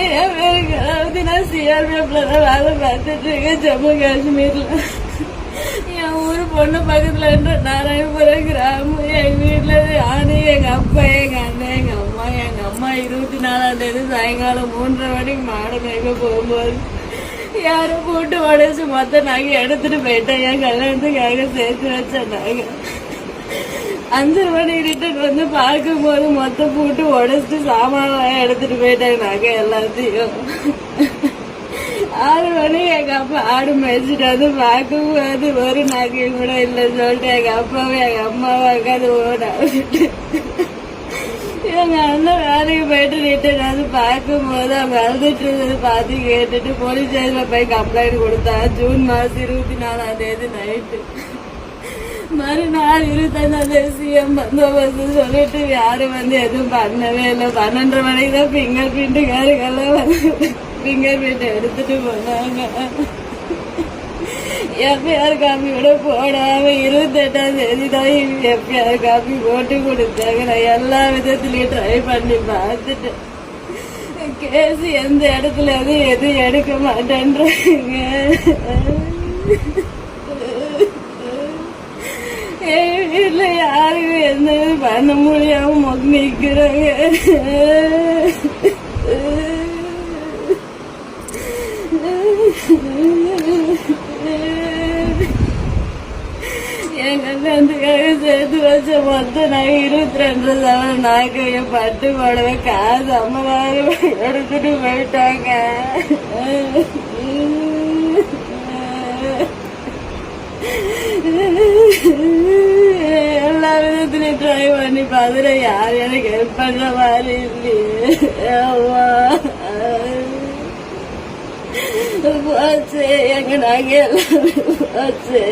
என் நான் சிஆர்பிஎஃப்ல தான் வேலை பார்த்துட்டு இருக்கேன் ஜம்மு காஷ்மீர்ல என் ஊர் பொண்ணு பக்கத்துல இருந்து நாராயணபுரம் கிராமம் எங்க வீட்டுல நானு எங்க அப்பா எங்க அண்ணன் எங்க அம்மா எங்க அம்மா இருபத்தி நாலாம் தேதி சாயங்காலம் மூன்றரை மணிக்கு மாடு மேய்க்க போகும்போது யாரும் போட்டு உடைச்சு மொத்த நகை எடுத்துட்டு போயிட்டேன் என் கல்யாணத்துக்காக சேர்த்து வச்ச நகை அஞ்சு மணி ரிட்டர்ன் வந்து பார்க்கும்போது மொத்தம் போட்டு உடச்சிட்டு சாமான் எடுத்துட்டு போயிட்டாங்க நகை எல்லாத்தையும். ஆறு மணி எங்க அப்பா ஆடு மேய்ச்சிட்டு வந்து பார்க்கும்போது ஒரு நகையும் கூட இல்லைன்னு சொல்லிட்டு எங்க அப்பாவும் எங்க அம்மாவும் உட்காந்து ஓட எங்க அண்ணன் வேலைக்கு போயிட்டு ரிட்டர்ன் வந்து பார்க்கும்போது அவங்க அழுதுட்டு இருந்தது பார்த்து கேட்டுட்டு போலீஸ் ஸ்டேஷன்ல போய் கம்ப்ளைண்ட் கொடுத்தா ஜூன் மாசம் இருபத்தி நாலாம் தேதி நைட்டு மறுநாள் இருபத்தஞ்சாம் தேதி பந்தோபஸ்து சொல்லிட்டு யாரும் வந்து எதுவும் பண்ணவே இல்லை. பன்னெண்டு மணிக்கு தான் ஃபிங்கர் பிரிண்ட்டுக்காரங்கெல்லாம் வந்து ஃபிங்கர் பிரிண்ட் எடுத்துட்டு போனாங்க. எஃப்ஐஆர் காப்பி கூட போடாம இருபத்தெட்டாம் தேதி தான் எஃப்ஐஆர் காப்பி போட்டு கொடுத்தாங்க. நான் எல்லா விதத்துலயும் ட்ரை பண்ணி பார்த்துட்டேன். கேஸ் எந்த இடத்துல எதுவும் எதுவும் எடுக்க மாட்டேன்றாங்க என் வீட்டுல யாருக்கும் எந்த இது பண்ண முடியாம மொக்க நிக்கிறாங்க சேர்த்து வச்ச மொத்தம் நான் இருபத்தி ரெண்டு சவரம் பட்டு போடவே காசு ஐம்பதாயிரம் எடுத்துட்டு போயிட்டாங்க. ட்ரை பண்ணி யார் எனக்கு ஹெல்ப் பண்ற மாதிரி இல்லையே போச்சு எங்க நாங்க எல்லாரும் போச்சு